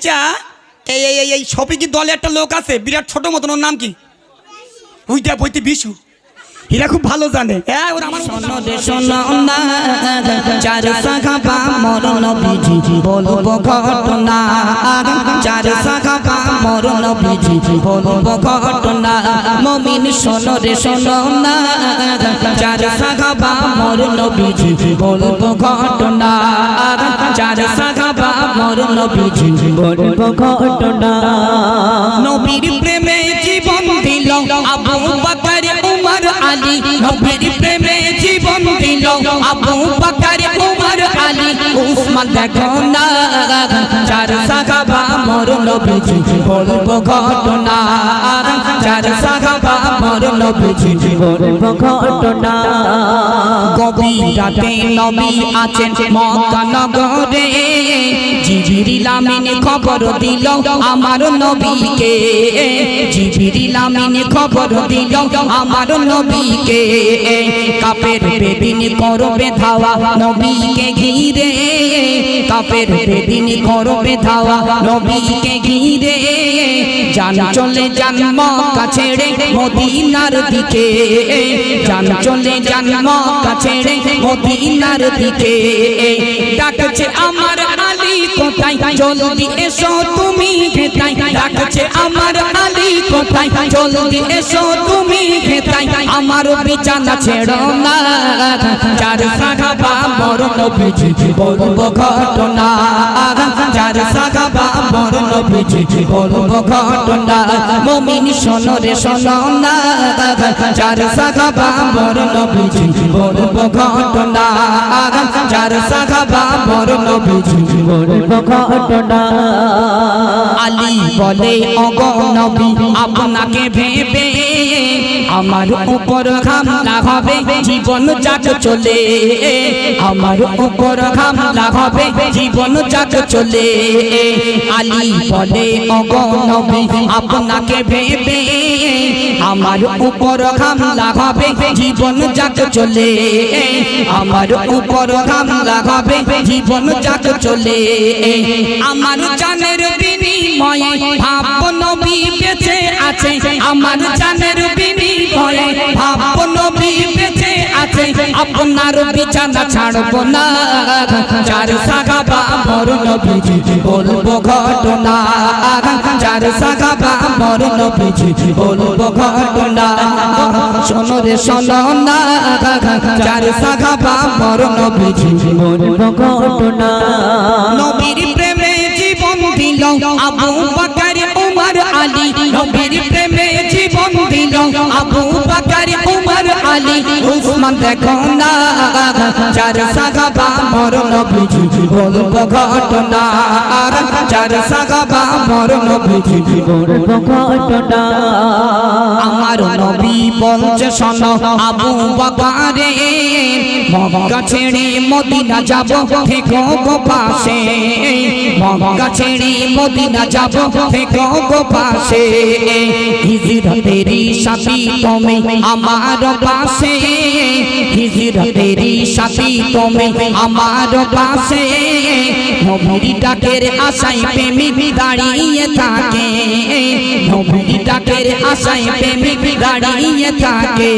আচ্ছা এই এই, এই- শপিং দলে একটা লোক আছে? বিরাট ছোট মতন, ওর নাম কি? ওইটা বইতে বিশু। এরা খুব ভালো জানে। চার শাখা বা বলব ঘটনা। চার শাখা বা মরণ বিধি বলব ঘটনা। মমিন শোনো রে শোনো না চার শাখা বা মরণ বিধি বলব ঘটনা। চার শাখা বা মরণ বিধি বলব ঘটনা। নবীর প্রেমে জীবন দিল আবু বকর আলী নবীর প্রেমে জীবন দিল আবু বকর। আলী উসমান দেখো না চার সাহাবা মোর নবীজি বলব ঘটনা চার সাহাবা মোর নবীজি বলব ঘটনা রাতে নবী আছেন মক্কা নগরে খবর দিল আমার নবীকে জিবরিল খবর দিল আমার নবীকে কাপের বেদিন করবে ধাওয়া নবীকে ঘিরে। কাপের বেদিন করবে ধাওয়া, নবীকে ঘিরে। জান চলে যান মক্কা ছেড়ে মদিনার দিকে। জান চলে যান মক্কা ছেড়ে মদিনার দিকে। ডাকছে আমার কোথায় জলদি এসো তুমি খেতাই? ডাকছে আমার আলী কোথায়? জলদি এসো তুমি খেতাই। আমার বিছানা ছেড়ো না। চার শাখা বা মরণ বিজি ঘটনা। চার শাখা বা মরণ বিজি বলব ঘটনা। মমিন শোনো রে, শোনো না। চার শাখা বা মরণ বিজি বলব ঘটনা। চার শাখা বা মরণ বিজি বলব ঘটনা আলী বলে অগনবী আপনাকে ভেবে আমার উপর হামলা হবে, জীবন যাক চলে। আমার উপর হামলা হবে, জীবন যাক চলে। আলী বলে অগনবী আপনাকে ভেবে আমার উপর হামলা হবে, জীবন যাক চলে। আমার উপর হামলা হবে, জীবন যাক চলে। আমার জানের বিনিময়ে ভাব নবী বেঁচে আছে। আমার জানের বিনিময়ে ভাব নবী বেঁচে আছে আপনার বিছানা ছাড়ব না চার শাখা বা মর নবীজি বলব ঘটনা চার শাখা বা মর নবীজি বলব ঘটনা শোনো রে শোনো না চার শাখা বা মর নবীজি বলব ঘটনা নবীর প্রেমে জীবন দিল আবু বকর উমর আলী নবীর আলী উসমান দেখো না। চার সাহাবা মর নবীজি বলব ঘটনা চার সাহাবা মর নবীজি বলব ঘটনা আমার নবী বলছে আবু বকরে, মক্কা ছেড়ে মদিনা যাব, থেকো পাশে। মক্কা ছেড়ে মদিনা যাব, থেকো পাশে। হিজরতেরি সাথী তুমি আমার পাশে। হিজরতেরি সাথী তুমি আমার পাশে। নবীর ডাকের আশায় প্রেমিক দাঁড়িয়ে থাকে। নবীর ডাকের আশায় প্রেমিক দাঁড়িয়ে থাকে।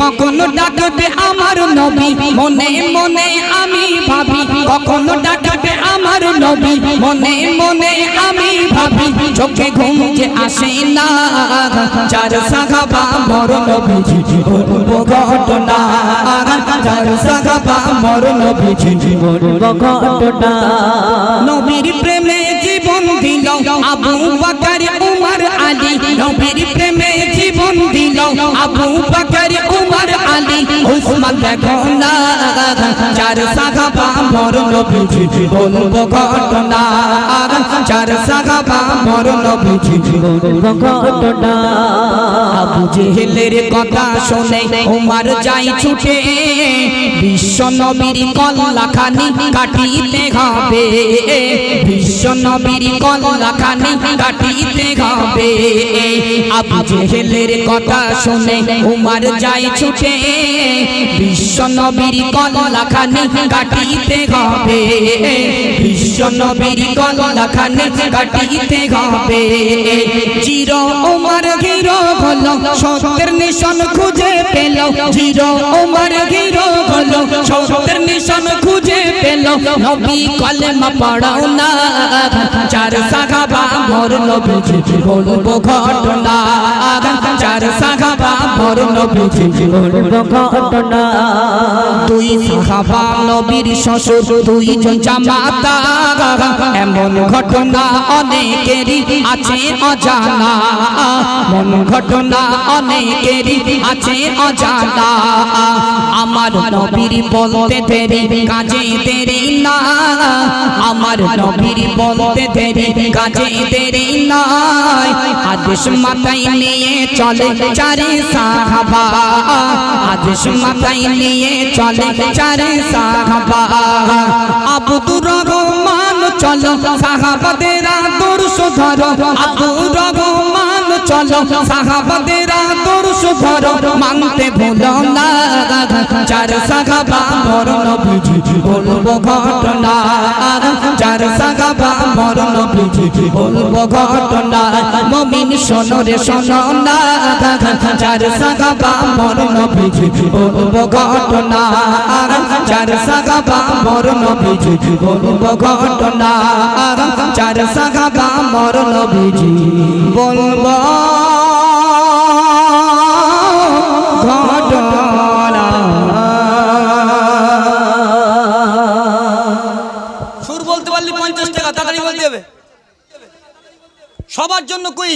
কখনো ডাকবে আমার নবী? মনে মনে আমি ভাবি। কখনো ডাকবে আমার নবী? মনে মনে আমি ভাবি। চোখে ঘুম যে আসে না। চার সাহাবা মর নবীজি বলব ঘটনা চার সাহাবা মর নবীজি বলব ঘটনা নবীর প্রেমে জীবন দিল আবু বকর, উমর, আলী। নবীর প্রেমে জীবন দিল আবু বকর, উমর, আলী, উসমান দেখো না চার সাহাবা মর নবীজি বলব ঘটনা চার সাহাবা মর নবীজি বলব ঘটনা আবু জেহেলের কথা শুনে উমর যাই ছুটে। বিশ্ব নবীর কল্লা খানি কাটিতে হবে। বিশ্ব নবীর কল্লা খানি কাটিতে হবে। আবু জেহেলের কথা শুনে উমার যাই ছুটে বিশ্ব নবীর কলা খানি কাটিতে হবে। বিশ্ব বিশ্ব নবীর কল্লা খানে কাটিতে হবে। জিরো ওমর হিরো হলো সত্যের নিশান খুঁজে পেল। জিরো ওমর হিরো হলো সত্যের নিশান খুঁজে পেল। নবী কলেমা পড়াও না, চার সাহাবা মোর নবীজি বলব ঘটনা। চার ঘটনা। দুই সাহাবা নবীর শ্বশুর, দুইজন জামাতা। এমন ঘটনা অনেকেরই আছে অজানা। এমন ঘটনা অনেকেরই আছে অজানা। আমার নবীর বলতে দেরি, কাজে দেরি না। আমার নবীর বলতে দেরি, কাজে দেরি নয় আদেশ মাথায় নিয়ে চলে চারে সাহাবা। আদেশ মাথায় নিয়ে চলে চারে সাহাবা। আব্দুর রহমান চলো সাহাবাদের আদর্শ ধরো আবু রহমান চলো সাহাবাদের আদর্শ ধরো মানতে ভুলো চার সাহাবা মরণ বুঝি বলব ঘটনা। চার সাহাবা মরণ বুঝি বলব ঘটনা। মমিন শোনো রে চার সাহাবা মরণ বুঝি বলব ঘটনা। চার সাহাবা মরণ বুঝি বলব ঘটনা। চার মরণ বুঝি বলব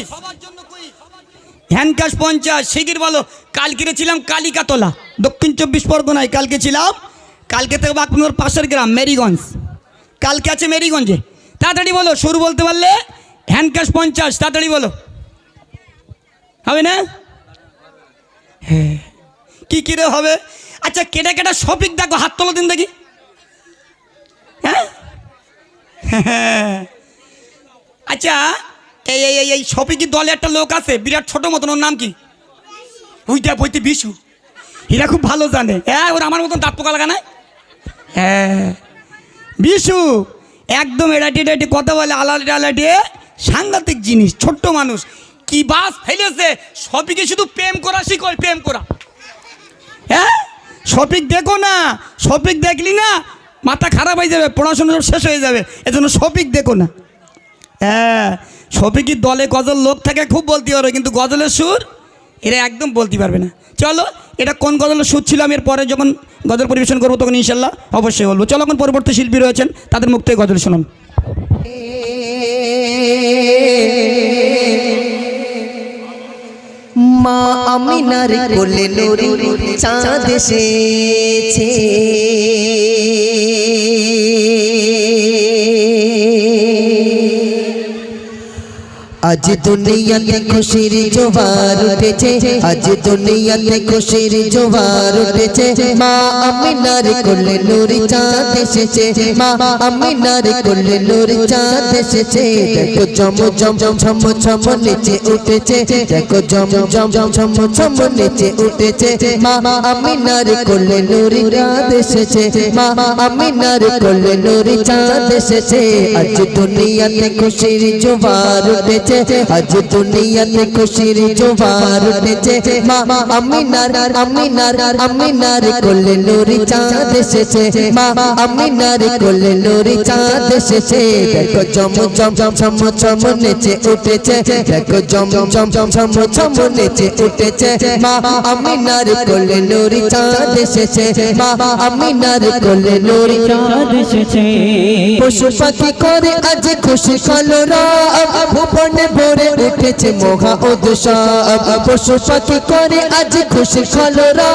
কুইজ হ্যান্ডকাশ পঞ্চাশ শিগির বলো, কালকে ছিলাম কালিকাতলা। দক্ষিণ চব্বিশ পরগনায় কালকে ছিলাম। কালকে থেকে বাঁকুনোর পাশের গ্রাম, মেরিগঞ্জ। কালকে আছে মেরিগঞ্জে। তাড়াতাড়ি বলো, সুর বলতে পারলে? হ্যান্ডকাশ পঞ্চাশ, তাড়াতাড়ি বলো। হবে না? হ্যাঁ। কি কিরে হবে? আচ্ছা কেটে কেটে সপিক দেখো, হাত তোলো দিন দেখি। হ্যাঁ। আচ্ছা এই এই এই এই শপিকি দলে একটা লোক আছে? বিরাট ছোট মতন, ওর নাম কি? ওইটা বইতে বিশু। এরা খুব ভালো জানে। হ্যাঁ ওর আমার মতন দাঁত পোকা লাগা না হ্যাঁ বিশু, একদম এডাটি এডাটি কথা বলে, আলাদা আলাদে সাংঘাতিক জিনিস, ছোট্ট মানুষ। কি বাস ফেলেছে? শপিকে শুধু প্রেম করা শিখয় প্রেম করা। হ্যাঁ শপিক দেখো না শপিক দেখলি না, মাথা খারাপ হয়ে যাবে, পড়াশোনা সব শেষ হয়ে যাবে, এজন্য শপিক দেখো না। হ্যাঁ শফিকির দলে গজল লোক থাকে, খুব বলতে পারবে কিন্তু গজলের সুর এরা একদম বলতে পারবে না। চলো, এটা কোন গজলের সুর ছিল, আমি এর পরে যখন গজল পরিবেশন করব তখন ইনশাল্লাহ অবশ্যই বলব। চলো, এখন পরবর্তী শিল্পী রয়েছেন, তাদের মুখ থেকে গজল শুনুন। মা আমিনার কোলে চাঁদ আজ দুনিয়াতে খুশির জোয়ার উঠেছে। আজ দুনিয়াতে খুশির জোয়ার উঠেছে। মা আমিনার কোলে নুরি চাঁদ এসেছে। মা আমিনার কোলে নুরি চাঁদ এসেছে। দেখো জম জম ছম ছম নিচে উঠেছে। দেখো জম জম, ছম ছম নিচে উঠেছে। মা আমিনার কোলে নুরি চাঁদ এসেছে। মা আমিনার কোলে নুরি চাঁদ এসেছে। আজ দুনিয়াতে খুশির জোয়ার উঠেছে। আজ দুনিয়াতে খুশির জোয়ার উঠেছে। মা, আমিনার আমিনার আমিনার কোলে নুরি চাঁদ এসেছে। মা, আমিনার কোলে নুরি চাঁদ এসেছে। দেখো জম জম ছম ছম নিচে উঠেছে। দেখো জম জম, ছম ছম নিচে উঠেছে। মা, আমিনার কোলে নুরি চাঁদ এসেছে। মা, আমিনার কোলে নুরি চাঁদ এসেছে। পশু পাখি করে আজ খুশি কলরা, ভুবনে ভরে উঠেছে মহা উৎসব। পশু পাখি করে আজ খুশি কলরা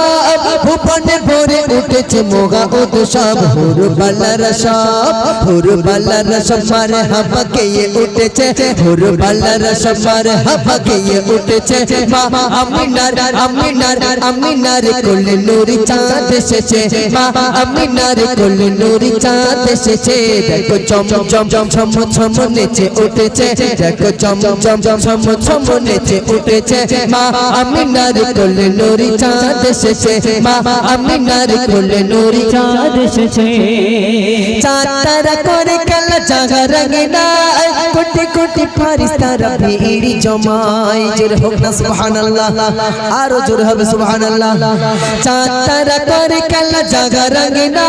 ভুবনে ভরে উঠেছে মহা উৎসব। হুরু বালার সব হুরু বালার সব মারে হাবা গিয়ে উঠেছে। হুরু বালার সব মারে হাবা গিয়ে উঠেছে। মা, আমিনার আমিনার আমিনার চাঁদ এসেছে। মা, আমিনার কোলে নুরি চাঁদ এসেছে। দেখো চম চম চম, ছম ছম নেচে উঠেছে। দেখো চম জম জম ছম ছম নেচে উঠেছে। মা আমিনার কোলে নুরি চাঁদ এসেছে। মা আমিনার কোলে নুরি চাঁদ এসেছে। চাঁদ তারা করে কালা জাগা রঙিনা কোটি কোটি ফারিস্তারা ভিড়ি জমায় জোর হোক না সুবহানাল্লাহ আরও জোর হবে সুবহানাল্লাহ চাঁদ তারা করে কালা জাগা রঙিনা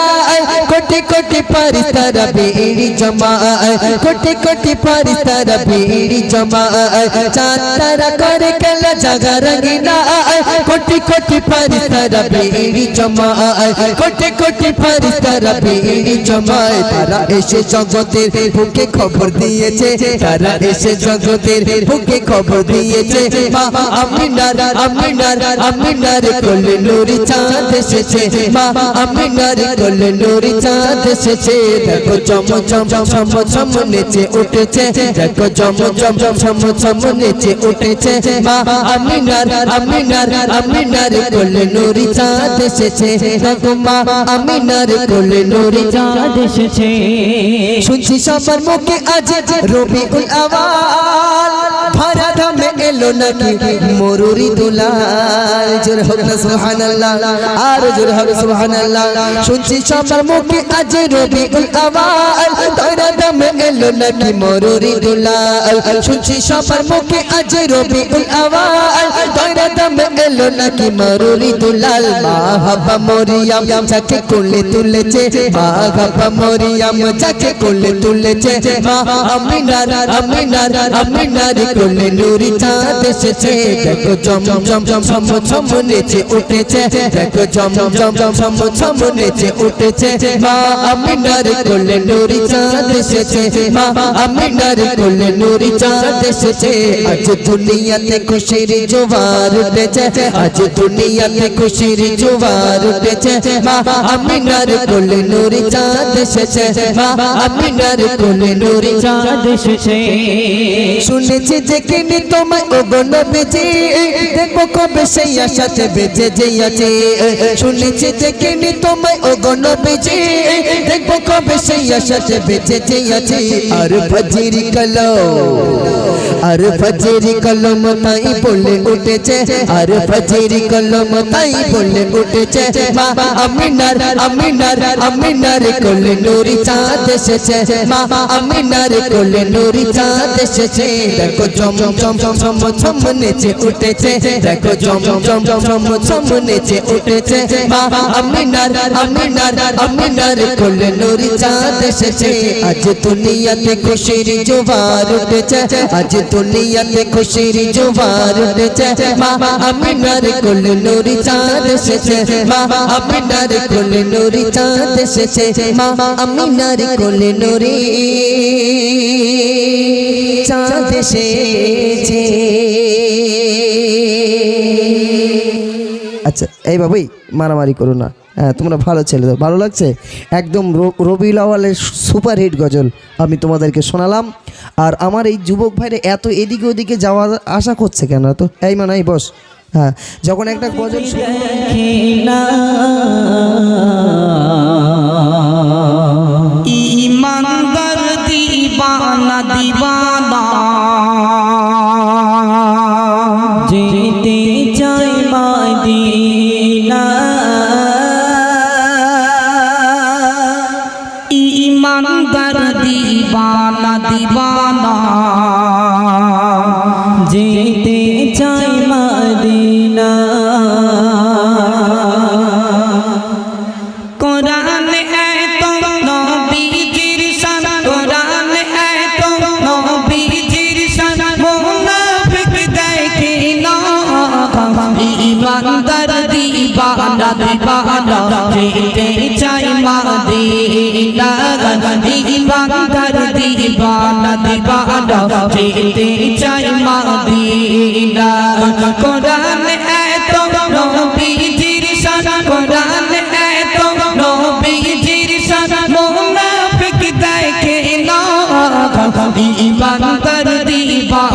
কোটি কোটি ফারিস্তারা ভিড়ি জমায় কোটি কোটি ফারিস্তারা ভিড়ি জমায় চাঁদ তারা করে কালা জাগা রঙিনা কোটি কোটি কোটি ফারিস্তারা ভিড়ি জমায় জগতের বুকে খবর দিয়েছে। তারা এসে জগতের বুকে খবর দিয়েছে। মা আমিনার আমিনার আমিনার কোলে নুরি চাঁদ এসেছে। মা আমিনার কোলে নুরি চাঁদ এসেছে। দেখো চম চম চম চম নেচে উঠেছে। দেখো চম চম চম চম নেচে উঠেছে। মা আমিনার আমিনার আমিনার কোলে নুরি চাঁদ এসেছে। দেখো মা আমিনার কোলে নুরি চাঁদ এসেছে। শুনছি সবার মুখে আজ রবিউল আওয়াল ভরা ধামে এলো নাকি মরুরি দুলাল জোর হোক না সুবহানাল্লাহ আর জোর হোক সুবহানাল্লাহ শুনছি সবার মুখে আজ রবিউল আওয়াল এলো নাকি মরুরি দুলাল? শুনছি সবার মুখে আজ রবিউল আওয়াল। ভরা ধামে এলো নাকি মরুরি দুলাল? মা হাবা মরিয়াম যাকে কোলে তুলেছে, মা মরিয়াম যাকে কোলে তুলেছে আমিনার আমিনার আমিনার কোলে নুরি চাঁদ এসেছে। দেখো জম জম জম ছম ছম নেচে উঠেছে। দেখো জম জম ছম ছম নেচে উঠেছে। মা আমিনার কোলে নুরি চাঁদ এসেছে। মা আমিনার কোলে নুরি চাঁদ এসেছে। আজ দুনিয়াতে খুশির জোয়ার উঠেছে। আজ দুনিয়াতে খুশির জোয়ার উঠেছে। মা আমিনার কোলে নুরি চাঁদ এসেছে। মা আমিনার কোলে নুরি চাঁদ এসেছে। শুনেছি যে কিনি তোমায় ওগন বেজে দেখব কবে সেই আশাতে বেজে যে আছে। শুনেছি যে কিনি তোমায় ওগন বেজে দেখব কবে সেই আশাতে বেজে যে আছে। আর ফজিরি কলো আর ফজিরি কলম তাই বলে উঠেছে, আর ফজিরি কলম তাই বলে উঠেছে, মা আমিনার আমিনার আমিনার কোলে নুরি চাঁদ এসেছে, মা আমিনার কোলে নুরি চাঁদ এসেছে, দেখো জম জম জম জম জম নেচে উঠেছে, দেখো জম জম জম জম নেচে উঠেছে, মা আমিনার আমিনার আমিনার কোলে নুরি চাঁদ এসেছে, আজ দুনিয়াতে খুশির জোয়ার উঠেছে আজ দুনিয়াতে খুশির জোয়ার উঠেছে মা আমিনার কোলে নুরি চাঁদ এসেছে মা আমিনার কোলে নুরি চাঁদ এসেছে মা আমিনার কোলে নুরি চাঁদ এসেছে আচ্ছা এই বাবুই মারামারি করো না হ্যাঁ তোমরা ভালো ছেলে তো, ভালো লাগছে? একদম র- রবিউল আওয়ালের সুপার হিট গজল আমি তোমাদেরকে শোনালাম। আর আমার এই যুবক ভাইরে এত এদিকে ওদিকে যাওয়া আশা করছে কেন? তো এই মানে এই বস। হ্যাঁ যখন একটা গজল দিবানা। দিবানা। যেতে চাই মাদিনা। কোরআন এত নবীজির শান, কোরআন এত নবীজির শান। মুনাফিক দেখে না। ইমানদার দিবানা দিবানা, যেতে মাদিনা ইমানদার দিবানা দিবানা যেতে চাই মাদিনা কোরআন এত নবীজির শান কোরআন এত নবীজির শান মুনাফিক দেখে না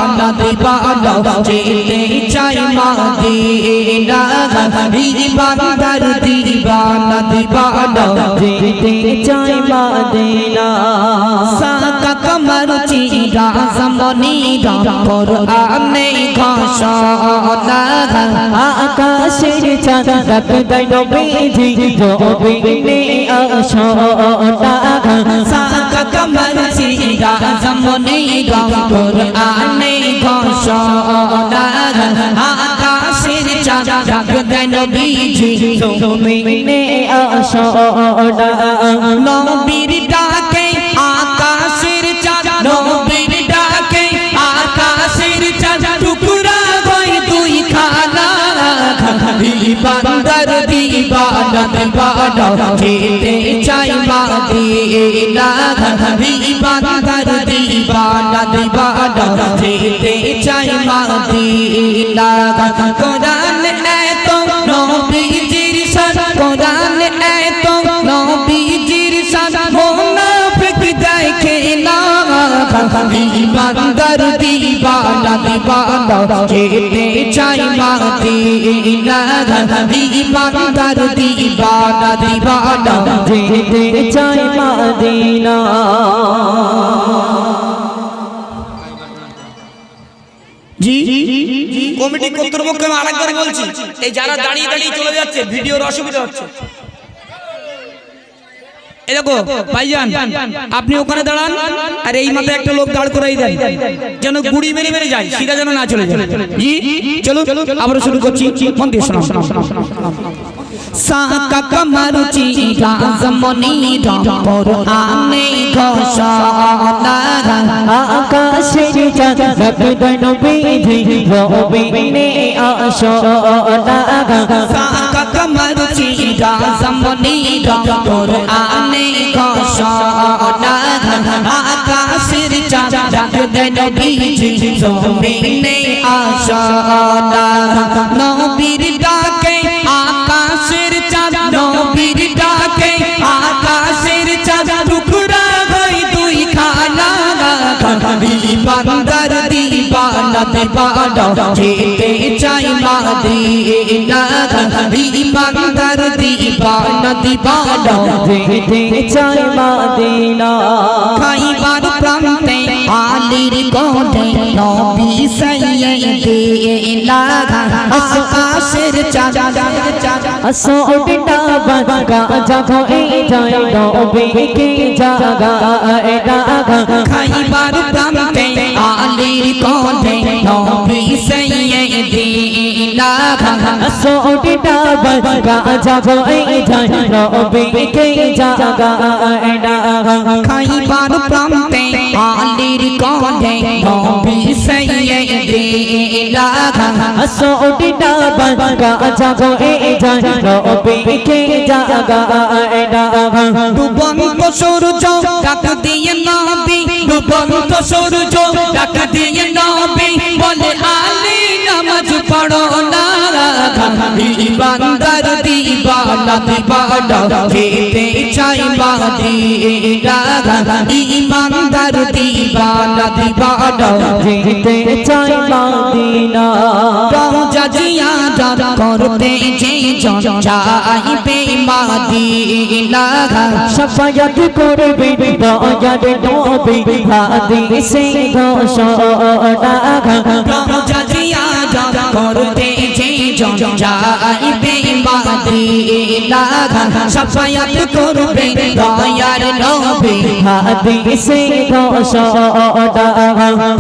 দিবানা দিবানা যেতে চাই মাদিনা। ইবাদার দিবানা দিবানা যেতে চাই মাদিনা। সাকা কমর চিরা সমনিরা কোরআনে ঘোষণা আকাশের চাঁদ রাখ নবীজি জবিনে আশোনা সাকা কমর চিরা সমনিরা কোরআনে দেয় নবীজি জবিনে আশোনা নবীর ডাকে আকাশের চাঁদ নবীর ডাকে আকাশের চাঁদ ইমানদার দিবানা দিবানা যেতে চাই মাদিনা ইমানদার দিবানা দিবানা যেতে চাই মাদিনা কমিটি কর্তৃপক্ষ আরেকবার বলছি, এই যারা দাঁড়িয়ে দাঁড়িয়ে চলে যাচ্ছে, ভিডিওর অসুবিধা হচ্ছে। ভাইজান, আপনি ওখানে দাঁড়ান, আর এই মাথায় একটা লোক দাঁড় করাই দেন। যেন গুড়ি মেরে মেরে যায়, সিধা যেন না চলে চলো আবার শুরু করছি। মন দিয়ে শোনো সাকা কমর চিরা জমনি রাপর আনে ঘোষণা আকাশের চাঁদ রক্ত নবীজি রবিনে আশোনা সাকা কমর চিরা জমনি আনে ঘোষণা আকাশের চাঁদ রক্ত নবীজি রবিনে আশোনা নবীর দিবানা দিবানা যেতে চাই মাদিনা বান্দার দিবানা দিবানা যেতে চাই মাদিনা খাইবার প্রান্তে আলির কোটে নবী সাইয়্যিদে লাগা আকাশের চাঁদ আসোটা বাগা জাগো এই যায় নবী কে জাগা এডাগা খাইবার প্রান্তে আলির কোটে নবী সাইয়্যিদে লাগা আসোটা বাগা এই যায় নবী জাগা খাইবার প্রান্তে আলির কোটে নবী সাইয়্যিদে লাগা আসোটা বাগা জাগো এই যায় নবী কে জাগা এডাগা ডুবন্ত সূর্য ডাক দিয়ে নবী ডুবন্ত সূর্য ডাক দিয়ে নবী বলে আলী নামাজ পড়ো না বান্দার দিবানা দিবানা খেতে চাই মাদিনা ইমানদার দিবানা দিবানা যেতে চাই মাদিনা রওজা জিয়াদা করতে যে জন চাইবে মাদিনা শাফায়াত করবে দয়ার নবী হাদিসে ঘোষণা করতে যে জন চাইবে মাদিনা করবে দয়ার নবী হাদিসে ঘোষণা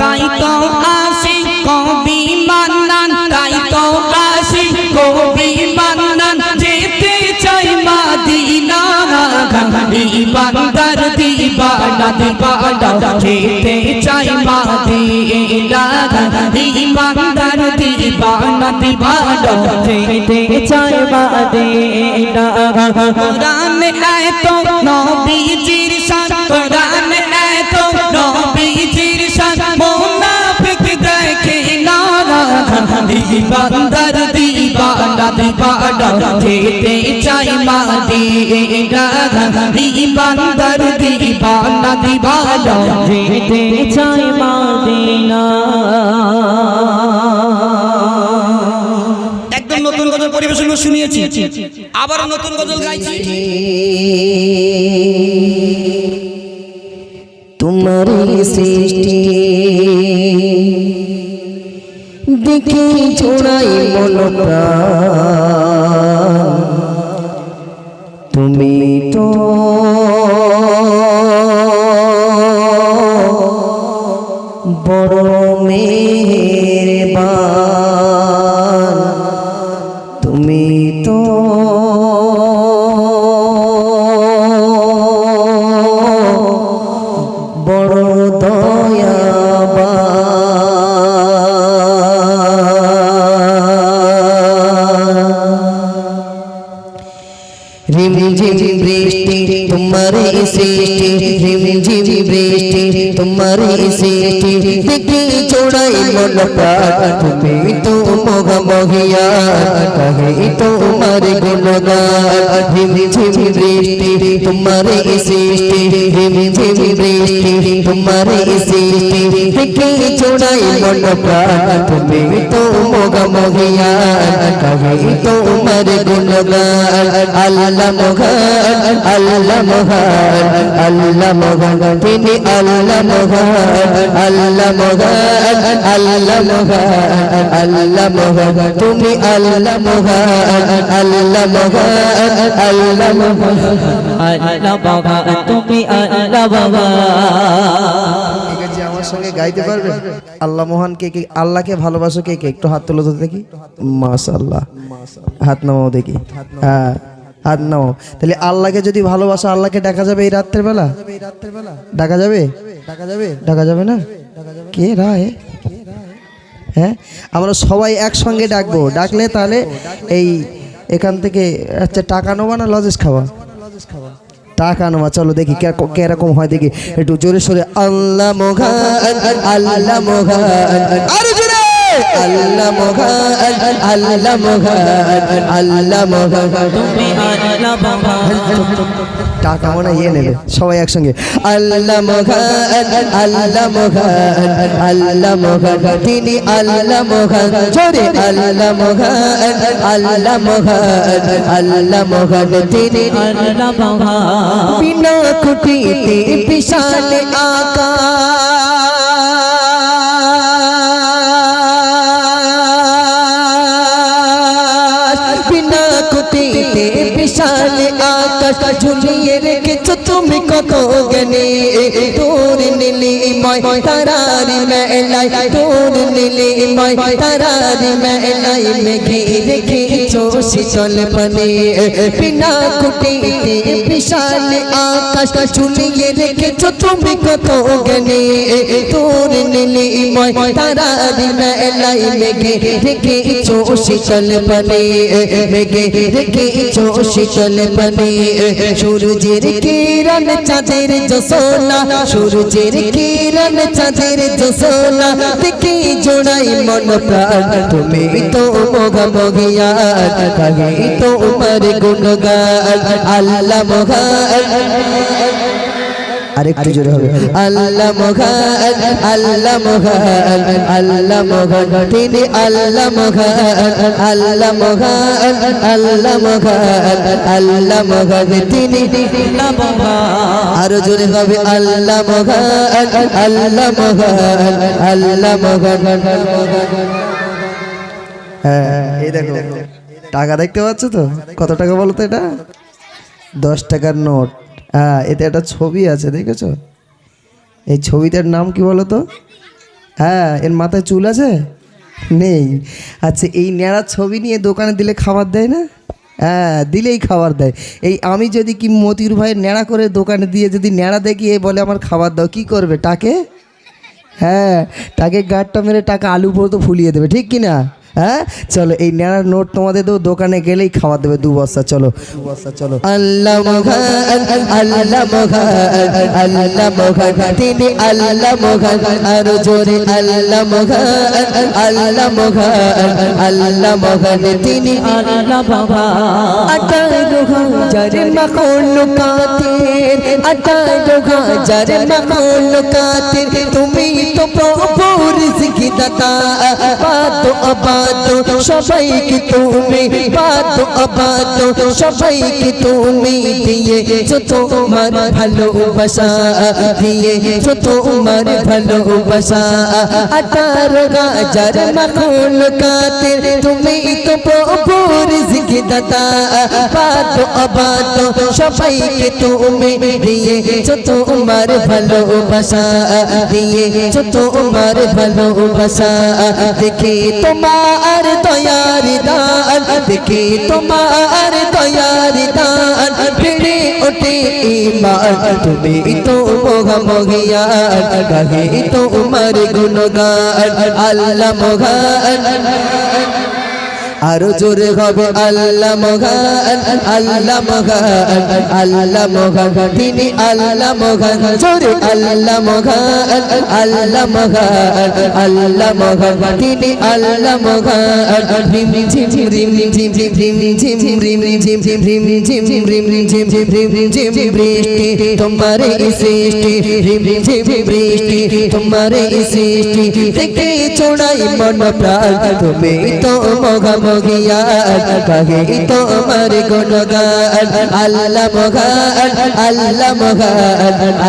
তাই তো আসি কবি মান্নান তাই তো আসি কবি মান্নান যেতে চাই মাদিনা বান্দার দিবানা দিবানা যেতে চাই মাদিনা বান্দার দিবানা দিবানা যেতে চাই মাদিনা কোরআন এত নবীজির শান কোরআন এত নবীজির শান মুনাফিক দেখে না বান্দার একদম নতুন গজল পরিবেশন শুনিয়েছি। আবার নতুন গজল গাইছি। তোমার সৃষ্টি। দেখে ছোড়াই মন প্রাণ। তুমি তো বড় মেহেরবান মন প্রাণ তুমি তো মগ মহিয়া কহে তোমার গুণগান রিমঝিম বৃষ্টি তোমার সৃষ্টি রিমঝিম বৃষ্টি তোমার সৃষ্টি দেখি চোড়াই মন তুমি তো মগ মহিয়া কহে তোমার গুণগান আল্লাহ মহান আল্লাহ মহান আল্লাহ মহান তিনি আল্লাহ মহান আল্লাহ মহান আল্লাহ মহান আল্লাহ মহান তুমি আল্লাহ মহান আল্লাহ মহান আল্লাহ মহান আল্লাহ বাবা তুমি আল্লাহ বাবা সঙ্গে গাইতে পারবে? আল্লাহ মহান কে কে আল্লাহকে ভালোবাসো কে কে? একটু হাত তুলো তো দেখি। মাশাআল্লাহ। হাত নামাও দেখি। হ্যাঁ হাত নামাও। তাহলে আল্লাহকে যদি ভালোবাসো, আল্লাহকে ডাকা যাবে এই রাত্রের বেলা? ডাকা যাবে? ডাকা যাবে ডাকা যাবে না? কে রায়? হ্যাঁ আমরা সবাই একসঙ্গে ডাকবো। ডাকলে তাহলে এই এখান থেকে আচ্ছা টাকা নেবা না লজেস খাওয়া টাকা মা চলো দেখি কেরকম হয় দেখি। একটু জোরে সোরে আল্লাহ মোঘান আল্লাহ জোরে আল্লাহ মোঘান আল্লাহ মোঘান আল্লাহ মোঘান তুমি আল্লাহ বাবা টাকা মনে ইয়ে নেবে সবাই একসঙ্গে। আল্লাহ মোঘান আল্লাহ মোঘান আল্লাহ মোঘান তিনি আল্লাহ মোঘান জোরে আল্লাহ মোঘান আল্লাহ মোঘান আল্লাহ মোঘান তিনি আল্লাহ বাবা বিনা কুটিতে বিশাল আকাশ। আকাশ ঝুলিয়ে তুমি কত জ্ঞানী তোর নীলিময় তারার মেলায়, তোর নীলিময় তারার মেলায় মেঘে রেখেছ শীতল পানে বিনা কুটিতে বিশাল আকাশ ঝুলিয়ে রেখেছ তুমি কত জ্ঞানী তোর নীলিময় তারার মেলায় মেঘে রেখেছ শীতল পানে মেঘে রেখেছ শীতল পানে সূর্যের কিরণ চাঁদের জোসনা, সূর্যের কিরণ চাঁদের জোসনা, দেখি জোড়াই মন প্রাণ। তুমি তো মোগা মগিয়া কাহে তোমার গুণগান। আল্লাহ মহান। আরেকটু জোরে হবে। আল্লাহ মহান আল্লাহ মহান আল্লাহ মহান। তিনি আল্লাহ মহান আল্লাহ মহান আল্লাহ মহান আল্লাহ মহান। তিনি আরও জোরে হবে আল্লাহ মহান আল্লাহ মহান আল্লাহ মহান। হ্যাঁ এই দেখো টাকা দেখতে পাচ্ছ তো? কত টাকা বলো তো এটা? দশ টাকার নোট। হ্যাঁ এতে একটা ছবি আছে, দেখেছ? এই ছবিটার নাম কি বলো তো হ্যাঁ এর মাথায় চুল আছে? নেই। আচ্ছা এই ন্যাড়া ছবি নিয়ে দোকানে দিলে খাবার দেয় না? হ্যাঁ দিলেই খাবার দেয়। এই আমি যদি কি মতির ভাইয়ের ন্যাড়া করে দোকানে দিয়ে যদি ন্যাড়া দেখি, এ বলে আমার খাবার দাও, কি করবে টাকে হ্যাঁ টাকে গাড়টা মেরে টাকা আলু পর্যন্ত ফুলিয়ে দেবে, ঠিক কি না হ্যাঁ? চলো, এই নেড়ার নোট তোমাদের দেবো, দোকানে গেলেই খাওয়া দেবে, দু বস্তা, চলো। চলো তুমি তো প্রভু রিজকি আবাতো সবাইকে তুমি বাতো আবাতো সবাইকে তুমি দিয়েছ তোমার ভালোবাসা দিয়েছ তোমার ভালোবাসা। আঠারো হাজার মাখলুকাতের তুমি তো প্রভুর জিকে দাতা বাতো আবাতো সবাইকে তুমি দিয়েছ তোমার ভালোবাসা দিয়েছ তোমার ভালোবাসা। দেখে তোমার দয়ার দান। দেখি তোমার দয়ার দান। ফিরে ওঠে ইমান তুমি তো মোহা মগিয়ার গাহে তোমার গুণগান। আল্লাহ মগান আরও জোরে হবে আল্লাহ মগান আল্লাহ মগান আল্লাহ মগান তিনি আল্লাহ মগান জোরে আল্লাহ মগান আল্লাহ মগান আল্লাহ মগান তিনি আল্লাহ মগান রিম ঝিম রিম ঝিম রিম ঝিম রিম ঝিম রিম ঝিম রিম ঝিম রিম ঝিম বৃষ্টি তোমারে সৃষ্টি রিম ঝিম বৃষ্টি তোমারে সৃষ্টি দেখে চড়াই মন প্রাণ তুমি তো মগা মগিয়া কাহে তো আমার গুণগান আল্লাহ আল্লাহ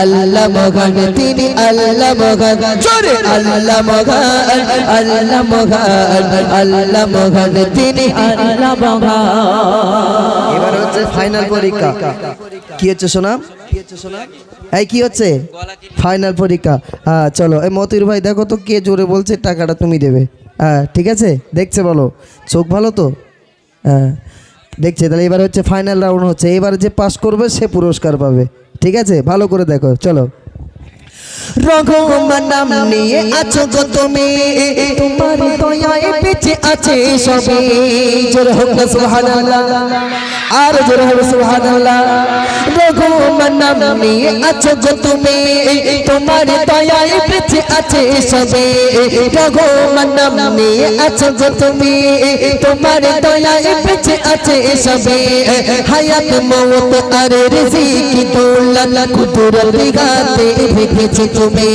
আল্লাহ তিনি আল্লাহ জোরে আল্লাহ আল্লাহ আল্লাহ তিনি আল্লাহ এবার হচ্ছে ফাইনাল পরীক্ষা। কি হচ্ছে সোনা? এই কি হচ্ছে? ফাইনাল পরীক্ষা। হ্যাঁ চলো। এই মতির ভাই দেখো তো কে জোরে বলছে টাকাটা তুমি দেবে। হ্যাঁ ঠিক আছে? দেখছে বলো। চোখ ভালো তো? হ্যাঁ। দেখছে, তাহলে এবার হচ্ছে ফাইনাল রাউন্ড হচ্ছে। এবার যে পাস করবে, সে পুরস্কার পাবে। ঠিক আছে? ভালো করে দেখো। চলো। রঘুমান নাম নিয়ে আছো গো তুমি। তোমার দয়ায় বেঁচে আছে সবে। জোর হোক না সুবহানাল্লাহ। আর জোর হোক সুবহানাল্লাহ। রঘুমান নাম নিয়ে আছো গো তুমি। তোমার দয়ায় বেঁচে আছে সবে। রঘুমান নাম নিয়ে আছো গো তুমি। তোমার দয়ায় বেঁচে আছে সবে। হায়াত মওত আর রিজিক দৌলত কুদরত গাতে রেখেছো তুমি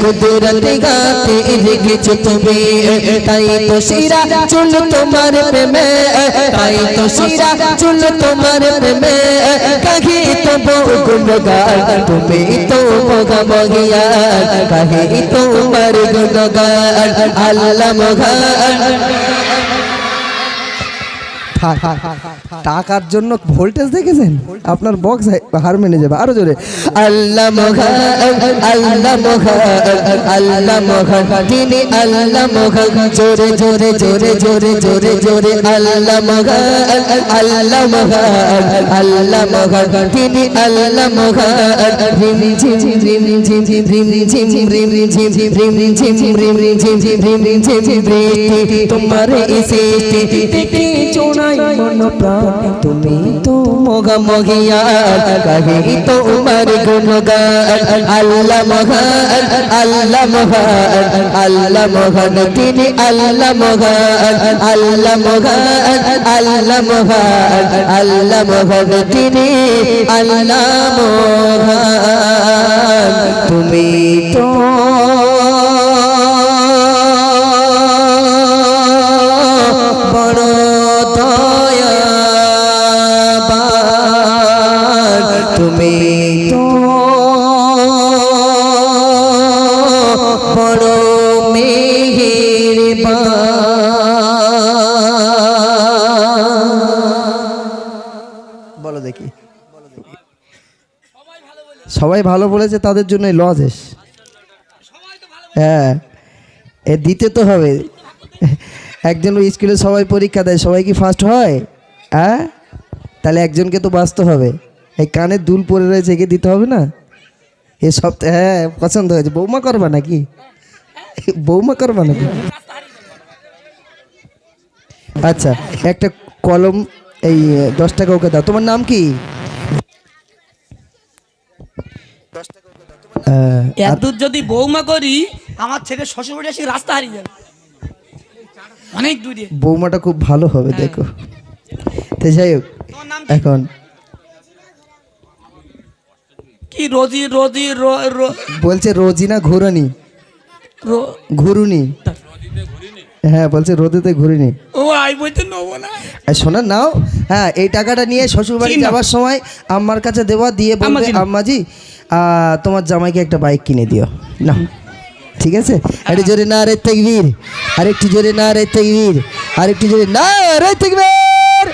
কুদরত গাতে রেখেছো তুমি তাই তো শিরা চুল তোমার প্রেমে তাই তো শিরা চুল তোমার প্রেমে কাহি তো বহু গুণগান তুমি তো মগা মগিয়া কাহি তোমার গুণগান আল্লাহ টাকার জন্য ভোল্টেজ দেখেছেন আপনার বক্স হার মেনে যাবে আরও জোরে জোরে জোরে জোরে জোরে আল্লাহ আল্লাহ আল্লাহ আল্লাহ ঝিম রিম ঝিম তোমার দেখে চোনাই মন প্রাণ তুমি তো মগা মগিয়া কাহে তিনি আল্লাহ মগান আল্লাহ মগান আল্লাহ মগান আল্লাহ মগান তিনি আল্লাহ তুমি তো সবাই ভালো বলেছে, তাদের জন্যই লজেস হ্যাঁ এ দিতে তো হবে। একজন স্কুলে সবাই পরীক্ষা দেয়, সবাই কি ফার্স্ট হয়? হ্যাঁ? তাহলে একজনকে তো বাঁচতে হবে। এই কানে দুল পরে রয়েছে, একে দিতে হবে না? এ সপ্তাহে হ্যাঁ পছন্দ হয়েছে। বৌমা করবা নাকি? বৌমা করবা নাকি? আচ্ছা একটা কলম, এই দশ টাকা ওকে দাও। তোমার নাম কি? এত দূর যদি বৌমা করি আমার ছেলে শ্বশুরবাড়ি এসে রাস্তা হারিয়ে যাবে। অনেক দূরে। বৌমাটা খুব ভালো হবে দেখো। তো যাই হোক এখন। কি রোজি রোজি বলছে রোজিনা ঘুরনি? ঘুরুনি। হ্যাঁ বলছে রোদেতে ঘুরিনি। ও আই বইতে নেব না। আর শোনা নাও। হ্যাঁ এই টাকাটা নিয়ে শ্বশুর বাড়ি যাওয়ার সময় আম্মার কাছে দেওয়া দিয়ে বলবে আম্মাজি তোমার জামাইকে একটা বাইক কিনে দিও। না ঠিক আছে? একটু জোরে না রে তেগবীর আরেকটু জোরে না রে তেগবীর আরেকটু জোরে না রে তেগবীর